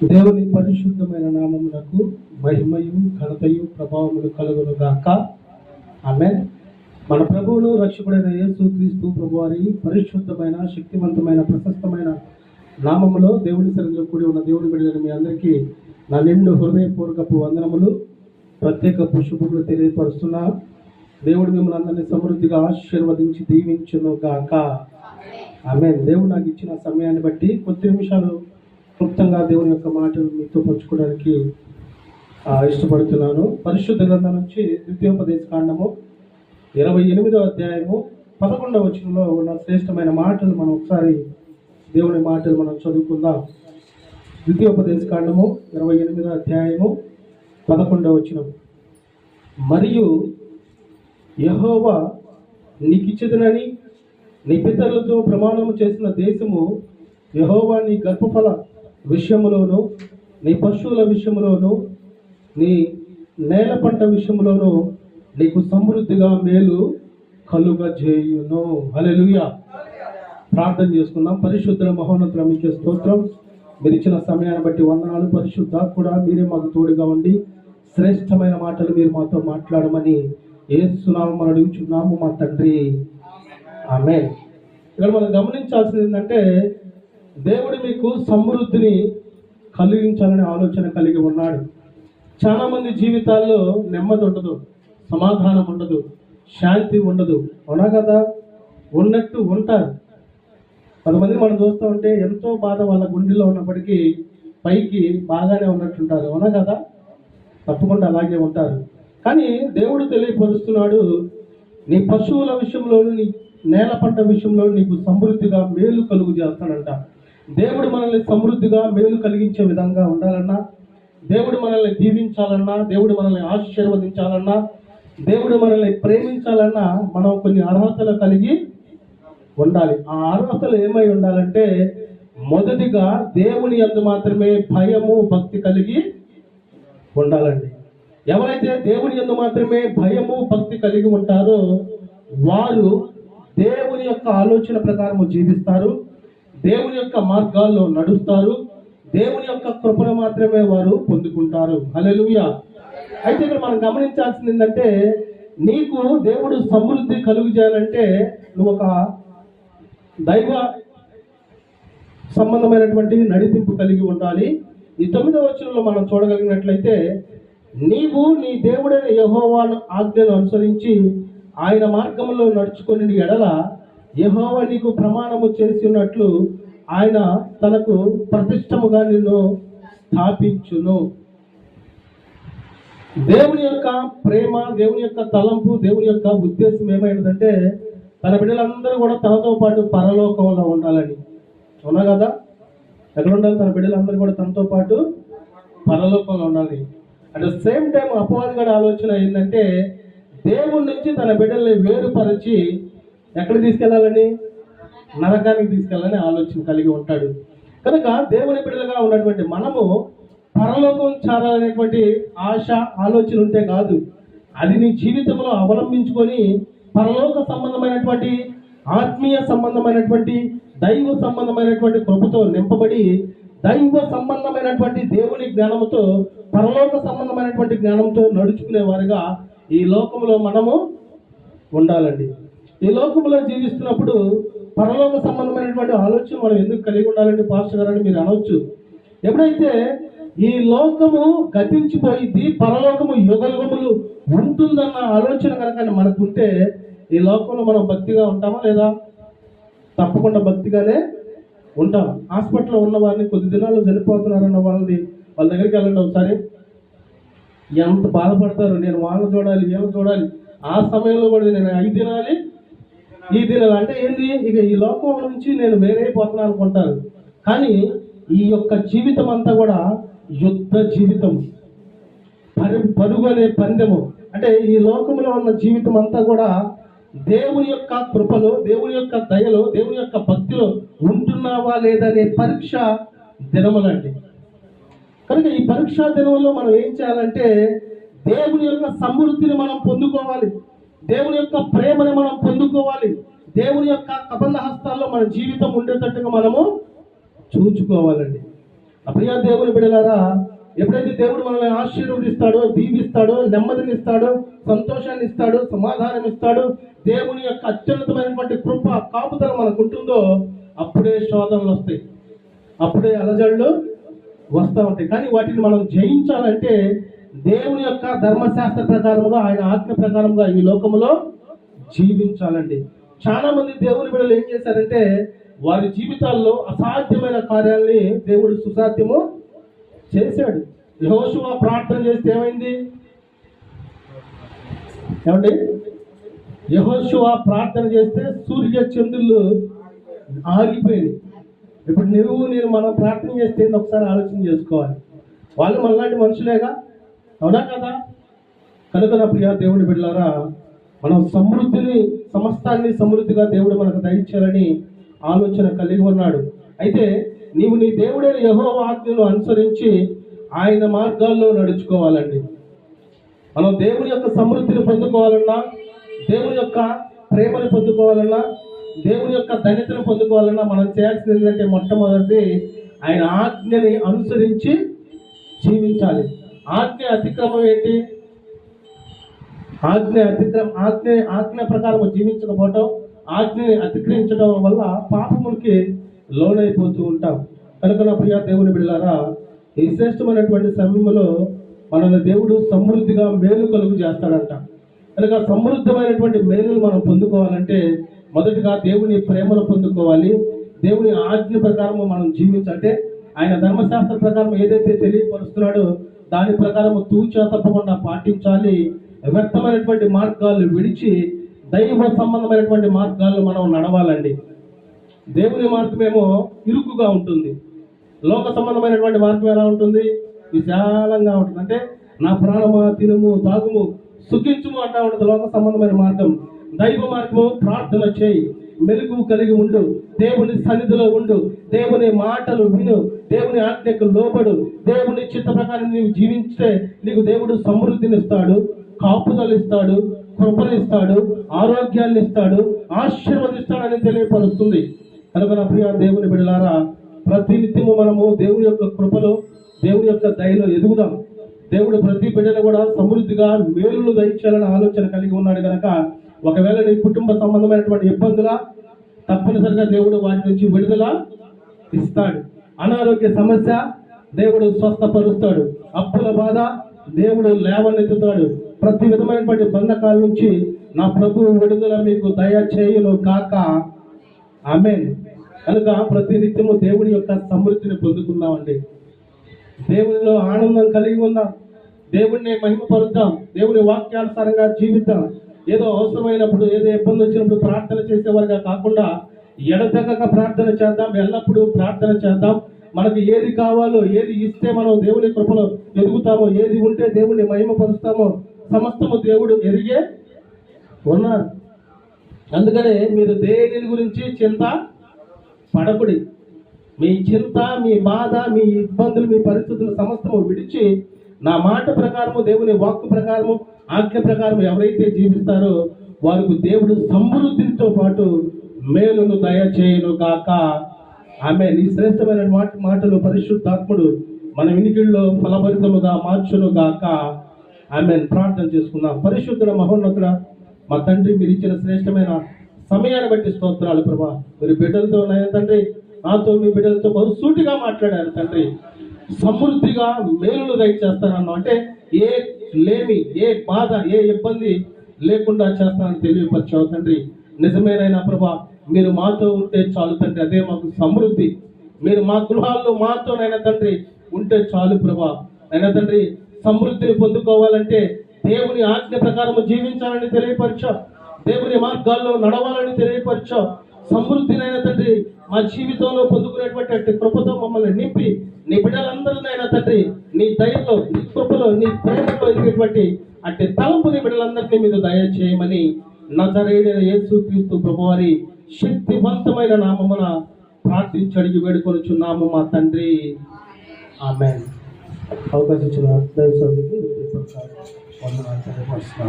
దేవుని పరిశుద్ధమైన నామమునకు మహిమయు ఘనతయు ప్రభావములు కలుగును గాక ఆమె మన ప్రభువును రక్షకుడైన యేసు క్రీస్తు ప్రభువారి పరిశుద్ధమైన శక్తివంతమైన ప్రశస్తమైన నామములో దేవుని సరిలో కూడి ఉన్న దేవుని బిడ్డలను మీ అందరికీ నా నిండు హృదయపూర్వకపు వందనములు. ప్రత్యేక పుష్పములు తెలియపరుస్తున్నా. దేవుడు మిమ్మల్ని అందరినీ సమృద్ధిగా ఆశీర్వదించి దీవించును గాక ఆమె దేవుడు నాకు ఇచ్చిన సమయాన్ని బట్టి కొద్ది నిమిషాలు క్లుప్తంగా దేవుని యొక్క మాటలు మీతో పంచుకోవడానికి ఇష్టపడుతున్నాను. పరిశుద్ధ గ్రంథం నుంచి ద్వితీయోపదేశ కాండము ఇరవై ఎనిమిదో అధ్యాయము పదకొండవ వచనంలో ఉన్న శ్రేష్టమైన మాటలు మనం ఒకసారి దేవుని మాటలు మనం చదువుకుందాం. ద్వితీయోపదేశ కాండము ఇరవై ఎనిమిదో అధ్యాయము పదకొండవ వచనం. మరియు యహోవా నీకిచ్చదనని నీ పితరులతో ప్రమాణము చేసిన దేశము యహోవా నీ గర్భఫల విషయంలోనూ నీ పశువుల విషయంలోనూ నీ నేల పంట విషయంలోనూ నీకు సమృద్ధిగా మేలు కలుగ చేయును హల్లెలూయా. ప్రార్థన చేసుకుందాం. పరిశుద్ధ మహోన్నతుల మీకే స్తోత్రం. మీరు ఇచ్చిన సమయాన్ని బట్టి వందనాలు. పరిశుద్ధ కూడా మీరే మాకు తోడుగా ఉండి శ్రేష్టమైన మాటలు మీరు మాతో మాట్లాడమని ఏసునామం మనం అడుగుచున్నాము మా తండ్రి. ఆమె ఇక్కడ మనం గమనించాల్సింది ఏంటంటే దేవుడు మీకు సమృద్ధిని కలిగించాలనే ఆలోచన కలిగి ఉన్నాడు. చాలామంది జీవితాల్లో నెమ్మది ఉండదు సమాధానం ఉండదు శాంతి ఉండదు. అవునా కదా? ఉన్నట్టు ఉంటారు. కొంతమంది మనం చూస్తూ ఉంటే ఎంతో బాధ వాళ్ళ గుండెలో ఉన్నప్పటికీ పైకి బాగానే ఉన్నట్టుంటారు. అవునా కదా? తప్పకుండా అలాగే ఉంటారు. కానీ దేవుడు తెలియపరుస్తున్నాడు నీ పశువుల విషయంలోను నీ నేల పంట విషయంలో నీకు సమృద్ధిగా మేలు కలుగు చేస్తాడంట. దేవుడు మనల్ని సమృద్ధిగా మేలు కలిగించే విధంగా ఉండాలన్నా దేవుడు మనల్ని దీవించాలన్నా దేవుడు మనల్ని ఆశీర్వదించాలన్నా దేవుడు మనల్ని ప్రేమించాలన్నా మనం కొన్ని అర్హతలు కలిగి ఉండాలి. ఆ అర్హతలు ఏమై ఉండాలంటే మొదటిగా దేవుని యందు మాత్రమే భయము భక్తి కలిగి ఉండాలండి. ఎవరైతే దేవుని యందు మాత్రమే భయము భక్తి కలిగి ఉంటారో వారు దేవుని యొక్క ఆలోచన ప్రకారము జీవిస్తారు. దేవుని యొక్క మార్గాల్లో నడుస్తారు. దేవుని యొక్క కృపను మాత్రమే వారు పొందుకుంటారు. హల్లెలూయా. అయితే ఇక్కడ మనం గమనించాల్సింది ఏంటంటే నీకు దేవుడు సమృద్ధి కలుగు చేయాలంటే నువ్వు ఒక దైవ సంబంధమైనటువంటి నడిపింపు కలిగి ఉండాలి. ఈ తొమ్మిదవ వచనంలో మనం చూడగలిగినట్లయితే నీవు నీ దేవుడైన యహోవాను ఆజ్ఞను అనుసరించి ఆయన మార్గంలో నడుచుకొని ఎడల యహోవ నీకు ప్రమాణము చేసి ఉన్నట్లు ఆయన తనకు ప్రతిష్టముగా నిన్ను స్థాపించును. దేవుని యొక్క ప్రేమ దేవుని యొక్క తలంపు దేవుని యొక్క ఉద్దేశం ఏమైనదంటే తన బిడ్డలందరూ కూడా తనతో పాటు పరలోకంలో ఉండాలని. అవునా కదా? ఎక్కడ ఉండాలి తన బిడ్డలందరూ కూడా తనతో పాటు పరలోకంలో ఉండాలి. అట్ ద సేమ్ టైం అపవాది గడ ఆలోచన ఏంటంటే దేవుడి నుంచి తన బిడ్డల్ని వేరుపరిచి ఎక్కడ తీసుకెళ్ళాలని నరకానికి తీసుకెళ్ళాలని ఆలోచన కలిగి ఉంటాడు. కనుక దేవుని బిడ్డలుగా ఉన్నటువంటి మనము పరలోకం చేరాలనేటువంటి ఆశ ఆలోచన ఉంటే కాదు. అది నీ జీవితంలో అవలంబించుకొని పరలోక సంబంధమైనటువంటి ఆత్మీయ సంబంధమైనటువంటి దైవ సంబంధమైనటువంటి కృపతో నింపబడి దైవ సంబంధమైనటువంటి దేవుని జ్ఞానంతో పరలోక సంబంధమైనటువంటి జ్ఞానంతో నడుచుకునే వారిగా ఈ లోకంలో మనము ఉండాలండి. ఈ లోకంలో జీవిస్తున్నప్పుడు పరలోక సంబంధమైనటువంటి ఆలోచన మనం ఎందుకు కలిగి ఉండాలండి పాస్టర్ గారని మీరు అనవచ్చు ఎప్పుడైతే ఈ లోకము గతించిపోయింది పరలోకము యుగ యుగములు ఉంటుందన్న ఆలోచన కనుక మనకుంటే ఈ లోకంలో మనం భక్తిగా ఉంటామా లేదా? తప్పకుండా భక్తిగానే ఉంటాం. హాస్పిటల్లో ఉన్న వారిని కొద్ది దినాలు చనిపోతున్నారన్న వాళ్ళని వాళ్ళ దగ్గరికి వెళ్ళండి ఒకసారి. ఎంత బాధపడతారు? నేను వాళ్ళని చూడాలి ఏమి చూడాలి. ఆ సమయంలో కూడా నేను ఐదు దినాలి ఈ దినం అంటే ఏంది? ఇక ఈ లోకం నుంచి నేను వేరైపోతున్నాను అనుకుంటారు. కానీ ఈ యొక్క జీవితం అంతా కూడా యుద్ధ జీవితం. పరు పరుగు అనే పందెము. అంటే ఈ లోకంలో ఉన్న జీవితం అంతా కూడా దేవుని యొక్క కృపలో దేవుని యొక్క దయలో దేవుని యొక్క భక్తిలో ఉంటున్నావా లేదనే పరీక్ష దినములండి. కనుక ఈ పరీక్షా దినంలో మనం ఏం చేయాలంటే దేవుని యొక్క సమృద్ధిని మనం పొందుకోవాలి. దేవుని యొక్క ప్రేమని మనం పొందుకోవాలి. దేవుని యొక్క కబంధ హస్తాల్లో మన జీవితం ఉండేటట్టుగా మనము చూచుకోవాలండి. ప్రియా దేవుని బిడలారా ఎప్పుడైతే దేవుడు మనల్ని ఆశీర్వదిస్తాడో దీవిస్తాడో నెమ్మదిని ఇస్తాడో సంతోషాన్ని ఇస్తాడో సమాధానం ఇస్తాడో దేవుని యొక్క అత్యున్నతమైనటువంటి కృప కాపుదల మనకు ఉంటుందో అప్పుడే శోధనలు వస్తాయి. అప్పుడే అలజడులు వస్తూ ఉంటాయి. కానీ వాటిని మనం జయించాలంటే దేవుని యొక్క ధర్మశాస్త్ర ప్రకారముగా ఆయన ఆజ్ఞ ప్రకారముగా ఈ లోకములో జీవించాలండి. చాలా మంది దేవుని బిడ్డలు ఏం చేశారంటే వారి జీవితాల్లో అసాధ్యమైన కార్యాలని దేవుడు సుసాధ్యము చేశాడు. యహోశువ ప్రార్థన చేస్తే ఏమైంది? ఏమండి? యహోశువ ప్రార్థన చేస్తే సూర్య చంద్రులు ఆగిపోయింది ఇప్పుడు నువ్వు నేను మనం ప్రార్థన చేస్తే ఒకసారి ఆలోచన చేసుకోవాలి. వాళ్ళు మనలాంటి మనుషులేగా? అవునా కదా? కనుక నా ప్రియ దేవుని బిడ్డలారా మనం సమృద్ధిని సమస్తాన్ని సమృద్ధిగా దేవుడు మనకు దయచేయాలని ఆలోచన కలిగి ఉన్నాడు. అయితే నీవు నీ దేవుడైన యహో ఆజ్ఞను అనుసరించి ఆయన మార్గాల్లో నడుచుకోవాలండి. మనం దేవుని యొక్క సమృద్ధిని పొందుకోవాలన్నా దేవుని యొక్క ప్రేమను పొందుకోవాలన్నా దేవుని యొక్క ధన్యతను పొందుకోవాలన్నా మనం చేయాల్సింది ఏంటంటే మొట్టమొదటి ఆయన ఆజ్ఞని అనుసరించి జీవించాలి. ఆజ్ఞ అతిక్రమం ఏంటి? ఆజ్ఞ అతిక్రమ ఆజ్ఞ ఆజ్ఞ ప్రకారం జీవించకపోవటం ఆజ్ఞని అతిక్రమించడం వల్ల పాపములకి లోనైపోతూ ఉంటాం. కనుక నా ప్రియ దేవుని బిళ్ళారా ఈ శ్రేష్టమైనటువంటి సమయంలో మనల్ని దేవుడు సమృద్ధిగా మేలు కలుగు చేస్తాడంట. కనుక సమృద్ధమైనటువంటి మేలులు మనం పొందుకోవాలంటే మొదటిగా దేవుని ప్రేమను పొందుకోవాలి. దేవుని ఆజ్ఞ ప్రకారం మనం జీవించాలంటే ఆయన ధర్మశాస్త్ర ప్రకారం ఏదైతే తెలియపరుస్తున్నాడో దాని ప్రకారం తూచా తప్పకుండా పాటించాలి. వ్యర్థమైనటువంటి మార్గాలు విడిచి దైవ సంబంధమైనటువంటి మార్గాలు మనం నడవాలండి. దేవుని మార్గమేమో ఇరుకుగా ఉంటుంది. లోక సంబంధమైనటువంటి మార్గం ఎలా ఉంటుంది? విశాలంగా ఉంటుంది. అంటే నా ప్రాణమా తినుము తాగుము సుఖించుము అంటా ఉంటుంది. లోక సంబంధమైన మార్గం. దైవ మార్గము ప్రార్థన చేయి. మెలుగు కలిగి ఉండు. దేవుని సన్నిధిలో ఉండు. దేవుని మాటలు విను. దేవుని ఆజ్ఞకు లోబడు. దేవుని చిత్త ప్రకారం నీవు జీవించే నీకు దేవుడు సమృద్ధిని ఇస్తాడు కృపనిస్తాడు ఆరోగ్యాన్ని ఇస్తాడు ఆశీర్వదిస్తాడని తెలియపరుస్తుంది. కనుక నా ప్రియ దేవుని బిడలారా ప్రతినిత్యము మనము దేవుని యొక్క కృపలో దేవుని యొక్క దయలో ఎదుగుదాం. దేవుడు ప్రతి బిడ్డను కూడా సమృద్ధిగా మేలులు దయచేయాలని ఆలోచన కలిగి ఉన్నాడు కనుక ఒకవేళ నీ కుటుంబ సంబంధమైనటువంటి ఇబ్బందుల తప్పనిసరిగా దేవుడు వాటి నుంచి విడుదల ఇస్తాడు. అనారోగ్య సమస్య దేవుడు స్వస్థపరుస్తాడు. అప్పుల బాధ దేవుడు లేవనెత్తుతాడు. ప్రతి విధమైనటువంటి బంధకాల నుంచి నా ప్రభువు విడుదల మీకు దయ చేయును కాక. ఆమెన్. కనుక ప్రతి నిత్యము దేవుడి యొక్క సమృద్ధిని పొందుకుందామండి. దేవుడిలో ఆనందం కలిగి ఉందాం. దేవుణ్ణి మహిమపరుద్దాం. దేవుని వాక్యానుసారంగా జీవిద్దాం. ఏదో అవసరమైనప్పుడు ఏదో ఇబ్బంది వచ్చినప్పుడు ప్రార్థన చేసేవారుగా కాకుండా ఎడతెగక ప్రార్థన చేద్దాం ఎల్లప్పుడూ ప్రార్థన చేద్దాం. మనకు ఏది కావాలో ఏది ఇస్తే మనం దేవుని కృపలో ఎదుగుతామో ఏది ఉంటే దేవుణ్ణి మహిమపరుస్తామో సమస్తము దేవుడు ఎరిగే ఉన్నారు. అందుకనే మీరు దేని గురించి చింత పడకుడి? మీ చింత మీ బాధ మీ ఇబ్బందులు మీ పరిస్థితులు సమస్తము విడిచి నా మాట ప్రకారము దేవుని వాక్కు ప్రకారము ఆజ్ఞ ప్రకారం ఎవరైతే జీవిస్తారో వారికి దేవుడు సమృద్ధితో పాటు మేలును దయచేయును గాక. ఆమె నీ శ్రేష్టమైన మాట మాటలు పరిశుద్ధాత్ముడు మన వినికిల్లో ఫలభరితముగా మార్చును గాక. ఆమె ప్రార్థన చేసుకున్నాం పరిశుద్ధుడ మహోన్నతుడ మా తండ్రి మీరు ఇచ్చిన శ్రేష్టమైన సమయాన్ని బట్టి స్తోత్రాలు ప్రభా. మీరు బిడ్డలతో నాయన తండ్రి నాతో మీ బిడ్డలతో బహుసూటిగా మాట్లాడారు తండ్రి. సమృద్ధిగా మేలులు దయచేస్తానన్నాం అంటే ఏ లేమి ఏ బాధ ఏ ఇబ్బంది లేకుండా చేస్తానని తెలియపరిచావు తండ్రి. నిజమేనైనా ప్రభా మీరు మాతో ఉంటే చాలు తండ్రి అదే మాకు సమృద్ధి. మీరు మా గృహాల్లో మాతోనైనా తండ్రి ఉంటే చాలు ప్రభా. అయినా తండ్రి సమృద్ధిని పొందుకోవాలంటే దేవుని ఆజ్ఞ ప్రకారం జీవించాలని తెలియపరిచావు. దేవుని మార్గాల్లో నడవాలని తెలియపరిచావు. సమృద్ధినైన తండ్రి మా జీవితంలో పొందుకునేటువంటి కృపతో మమ్మల్ని నింపి నీ బిడ్డలందరినైనా తండ్రి నీ దయలో నీ కృపలో నీ ప్రేమలో ఎదిగేటువంటి అట్టి తలంపు నీ బిడ్డలందరినీ మీద దయ చేయమని నజరేడైన యేసు క్రీస్తు ప్రభువారి శక్తివంతమైన నామమున ప్రార్థించి అడిగి వేడుకొనుచున్నాము మా తండ్రి. ఆమె అవకాశం ఇచ్చిన దైవ వందనాలు తెలియపరుస్తున్నాను.